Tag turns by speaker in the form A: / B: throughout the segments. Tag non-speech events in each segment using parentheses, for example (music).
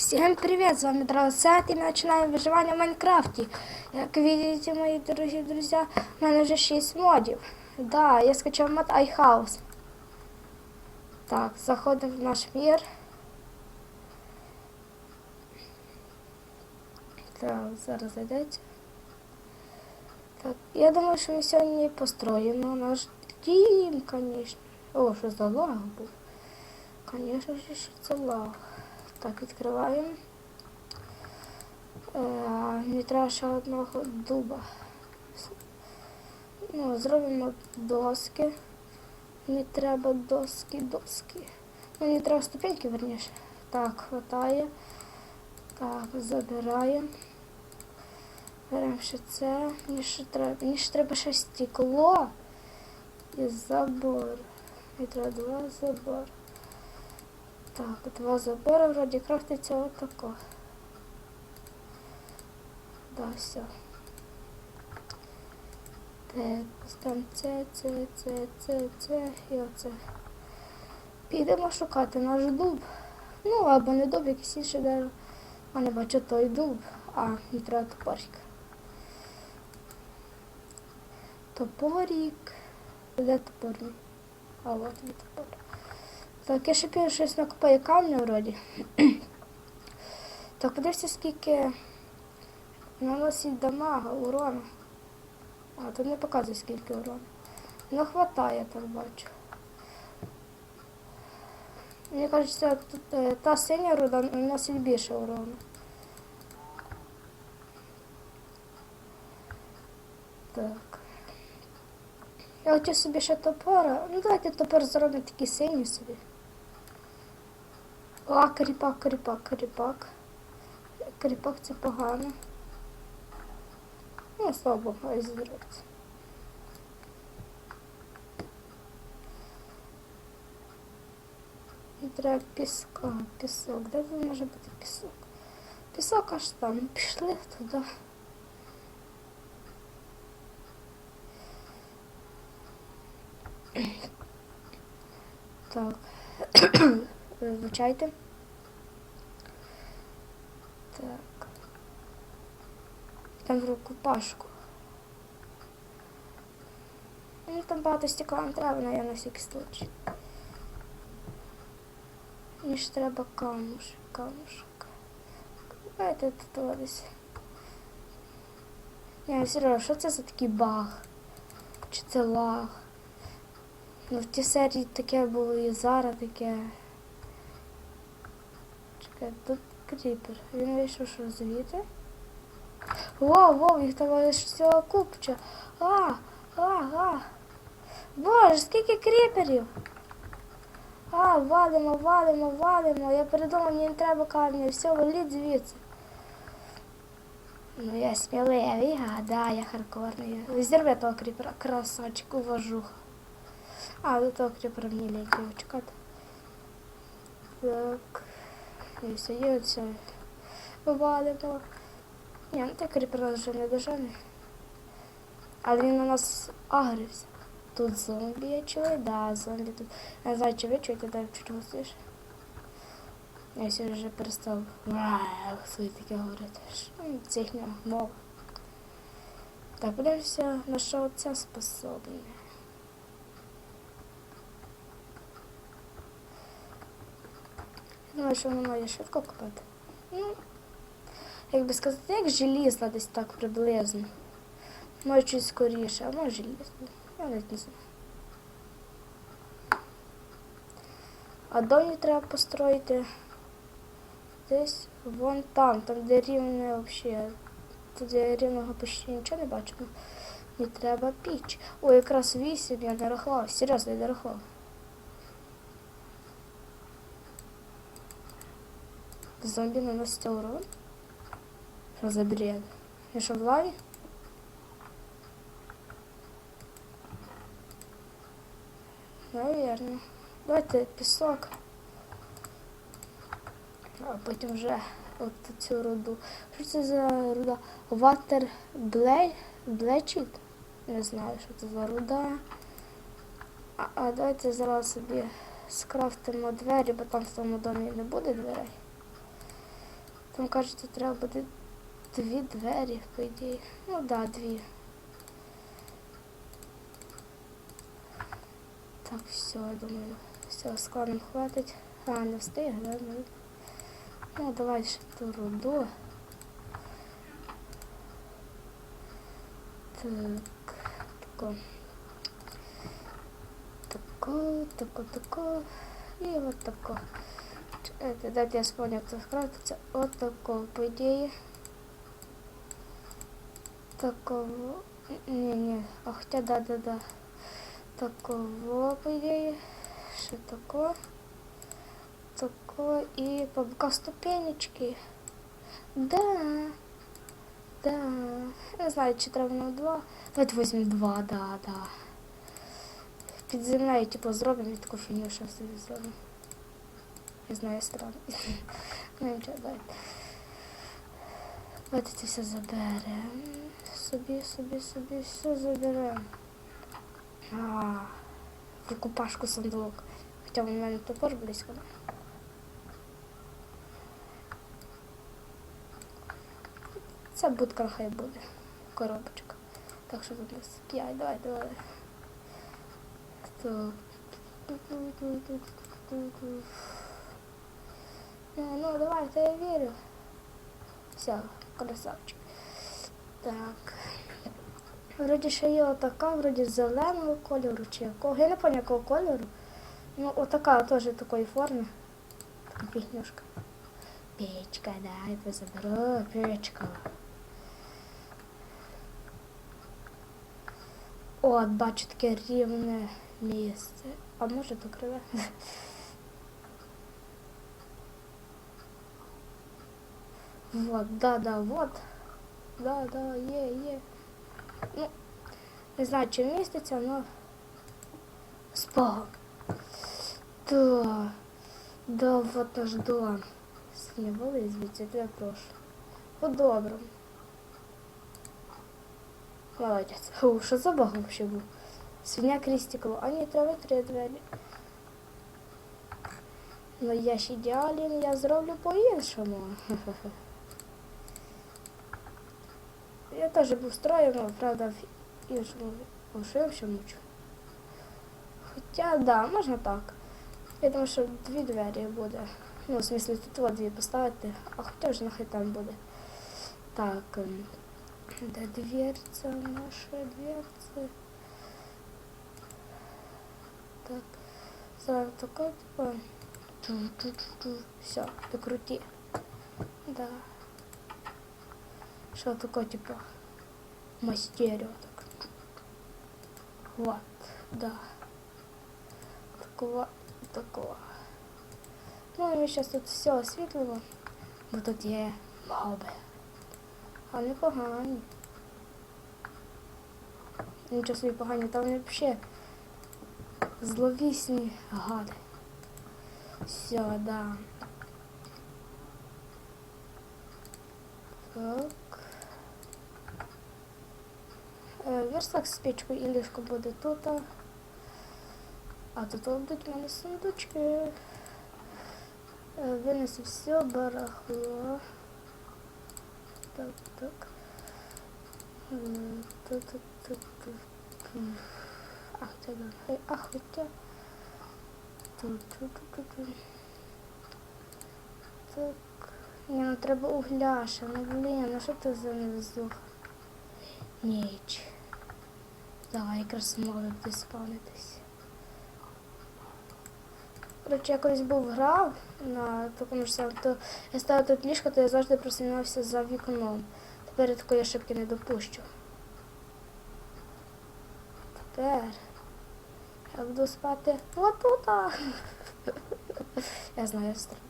A: Всем привет, с вами Дровосет и мы начинаем выживание в Майнкрафте. Как видите, мои дорогие друзья, у меня уже 6 модів. Да, я скачал мод iHouse. Так, заходим в наш мир. Так, зараз зайдете. Так, я думаю, що ми сьогодні построїмо наш дім, конечно. О, що за лаг був? Конечно же, що це лаг. Так, відкриваємо. Е, мені треба ще одного дуба. Ну, зробимо доски. Мені треба доски, доски. Мені треба ступеньки, верніше. Так, хватає. Так, забираємо. Беремо ще це. Мені ще треба, мені ще треба ще стекло і забор. Мені треба два забори. Так, два забора вроді крафтиться отако. Да, все. Так, там це, це, це, це, це і оце. Підемо шукати наш дуб. Ну, або не дуб, якийсь інший дерево. А не бачу той дуб. А, не треба топорик. Топорик. Де топорик? А от він топорик. Так, я ще піду щось накопаю камня вроді. так, подивися, скільки наносить дамага, урона. А, тут не показує, скільки урона. Ну, хватає, так бачу. Мені кажеться, тут, е, та синя руда наносить більше урону. Так. Я хочу собі ще топора. Ну давайте топор зробимо такий синій собі. А, кріпак, кріпак, кріпак. Кріпак це погано. Ну, зробиться. І треба піска, пісок. Де тут може бути пісок? Пісок аж там. Пішли туди. Так. Вибачайте. Так. Там в руку. Ну там багато стекла не треба, але я на всякий случай. Мені ж треба камушек, камушек. Давайте тут десь. Ні, серйозно, що це за такий баг? Чи це лаг? Ну, в тій серії таке було і зараз таке. Чекай, тут кріпер. Він вийшов що звідти. Воу, воу, їх там всього купча. А, а, а. Боже, скільки кріперів. А, валимо, валимо, валимо. Я передумав, мені не треба камня. Все, валіть звідси. Ну, я сміливий, а, да, я хардкорний. Зірви того кріпера, красавчик, уважуха. А, до того кріпера мені лінь чекати. Так. І оце. Валимо. Ні, ну так кріпер вже не дожене. Але він на нас агрився. Тут зомбі я чую, да, зомбі тут. Я не знаю, чи ви чуєте, дай чуть голосніше. Я сьогодні вже перестав своє таке говорити. Це мова. Так, подивимося, на що це способне. Думаю, що воно має швидко купити. Ну, як би сказати, як желізна десь так приблизно. Може чуть скоріше, а може желізно. Я навіть не знаю. А дом мені треба построїти десь вон там, там де рівне взагалі. Тут я рівного почти нічого не бачу. Мені треба піч. О, якраз вісім я не рахував. Серйозно, я не рахував. Зомбі наносить урон? Що за бред? Я що в лаві? Наверно. Давайте пісок. А потім вже от цю руду. Що це за руда? Ватер Блей... Не знаю, що це за руда. А, а давайте зараз собі скрафтимо двері, бо там в тому домі не буде дверей. Там кажуть, треба буде дві двері, по ідеї. Ну да, дві. Так, все, я думаю, все, складом хватить. А, не встиг, да? Ну, ну давай ще ту руду. Так, тако. Тако, тако, тако. І от тако. Чекайте, дайте я вспомню, як це скрафтиться. От тако, по ідеї. Такого. Ні. А хоча да, да, да. Такого, по ідеї. Ще тако. Тако і по боках ступенечки. Да. Да. Я знаю, чи треба на два. Давайте візьмемо два, да, да. Під землею, типу, зробимо і таку фігню, що собі зробимо. Не знаю, странно. Ну нічого, давайте. Це все заберемо. Собі, собі, собі, все заберемо. Викупашку сундук. Хоча в мене топор близько. Це будка хай буде. Коробочка. Так що тут у нас 5, давай, давай. Так. Е, Ну, давай, та я вірю. Все, красавчик. Так. Вроді ще є отака, вроді зеленого кольору чи якого. Я не пам'ятаю якого кольору. Ну, отака теж такої форми. Піхнюшка. Печка, дай позаберу, печка. От, бачу таке рівне місце. А може то криве? (laughs) Вот, да, да, вот. Да, да, є, є. Ну, не знаю, чи вміститься, але спав. Да, да, вот наш дом. Не були звідси, я прошу. По-доброму. Молодець. Фу, що за баг вообще був? Свиня Крістікова. А ні, треба три двері. Ну я ж ідеален, я зроблю по-іншому. (laughs) Я теж був строєм, правда, в іншому ошившому. Хоча, да, можна так. Я думаю, що дві двері буде. Ну, в смысле, тут дві поставити, а хоча вже нехай там буде. Так, ем, де дверця наша дверця? Так, сразу такой, типа, все, докрути. Да. Что такое, типа, мастерио, так. Вот, да. Такого, такого. Ну, і ми зараз тут все освітлимо, бо тут є моби. А не погані. Нічого собі погані, там вони взагалі зловісні гади. Все, да. Так. Верстак з печкою і ліжко буде тут. а. Тут будуть в мене сундучки. Е, Винесу все барахло. Так, так. Тут, тут, тут, тут. Ах, це да. Ах, хоча. Тут, тут, тут, тут. Так. Ні, ну треба угляша. Ну блін, ну що це за невезуха? Ніч. Давай якраз мали буде спавнитись. Коротше, я колись був грав на такому ж самому, то я ставив тут ліжко, то я завжди просинався за вікном. Тепер я такої ошибки не допущу. Тепер я буду спати отута. (laughs) Я знаю страх.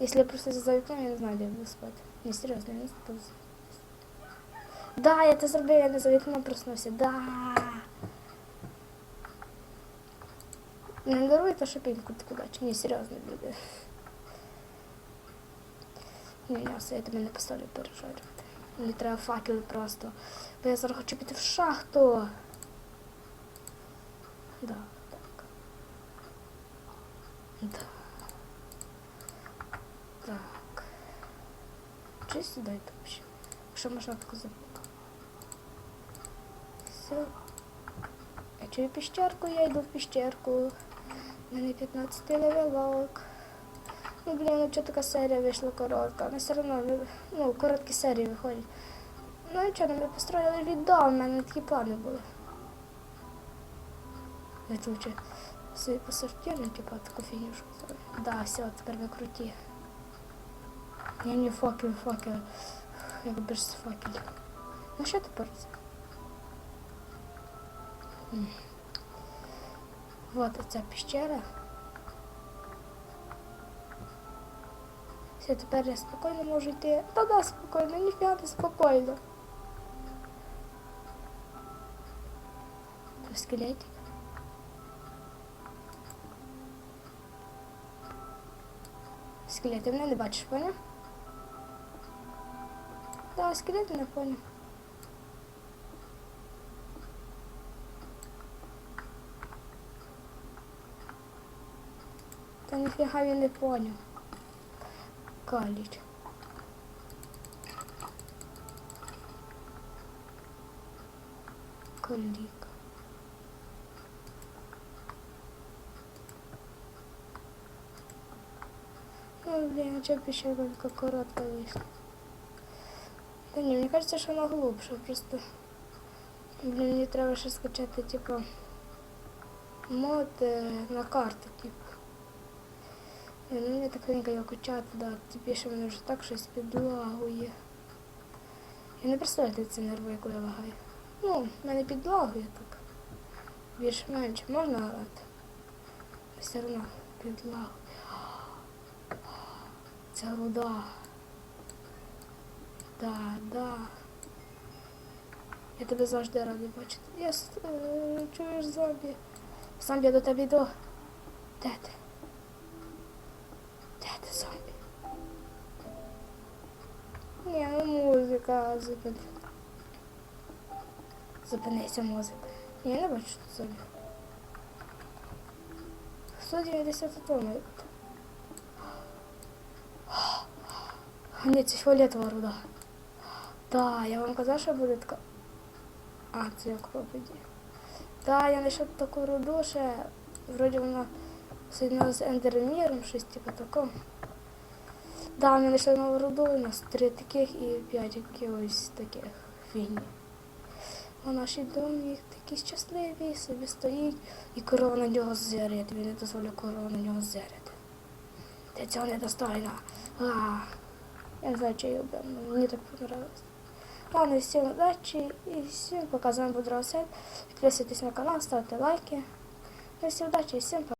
A: Если я просто за вікном, я не знаю, де я буду спати. Ні, серйозно, я не буду. Да, я це зробив, я не за вікном проснувся. Да. Не даруйте шипіньку таку дачу. Ні, серйозно, люди. Ні, м'ясо, я тебе не поставлю пережарювати. Мені треба факели просто. Бо я зараз хочу піти в шахту. Да, так. Да. Так. Чи сюди йду ще? Якщо можна так забути. Все. Я чую піщерку, я йду в піщерку. У мене 15 левелок. Ну, блін, ну чого така серія вийшла коротка. Але все одно, ну, ну, короткі серії виходять. Ну нічого, ми построїли відео, у мене такі плани були. Я тут лучше свої посортирну, типа таку зробити. Да, все, тепер ми круті. Я не факел, факел. Як без факелів. Ну що тепер Вот ця пещера. Все, тепер я спокійно можу йти. Та да, спокійно, ніфіга не спокійно. Тут скелетик. Скелет, мене не бачиш, поняв? Да, скелет не поняв. Та ніфіга він не поняв. Каліч. Колік. Ну, блин, а что пещера только коротко вышла? Да не, мне кажется, что она глубже, просто... Блин, мне треба ще скачати, типа, мод е, на карту, типу. Ну мені так його качати, да, тобі ще мене вже так щось підлагує. Я не представляю, як це нервує, коли лагає. Ну, мене підлагує так. Більш-менш можна грати. Все одно підлагує. Це руда. Да, да. Я тебе завжди радий бачити. Я е, чуєш зомбі. Зомбі, я до тебе йду. Де ти? Ні, ну музика зупини. Зупинися музика. Я не бачу тут зомбі. 190 тонн. Ні, це фіолетова руда. Да, я вам казав, що буде така. А, це як робить. Да, я знайшов таку руду, ще вроді вона соєднала з ендерміром, щось типу такого. Да, знайшли нову руду, у нас три таких і п'ять якихось таких фігні. А наш домик такий щасливий, собі стоїть, і корова на нього зирить. Тобі не дозволю корову на нього зирити. Ти цього не достойна. А, я не знаю, чи я вбив, але мені так понравилось. Ладно, всім удачі і всім пока з вами. Підписуйтесь на канал, ставте лайки. Ну, всім удачі і всім пока.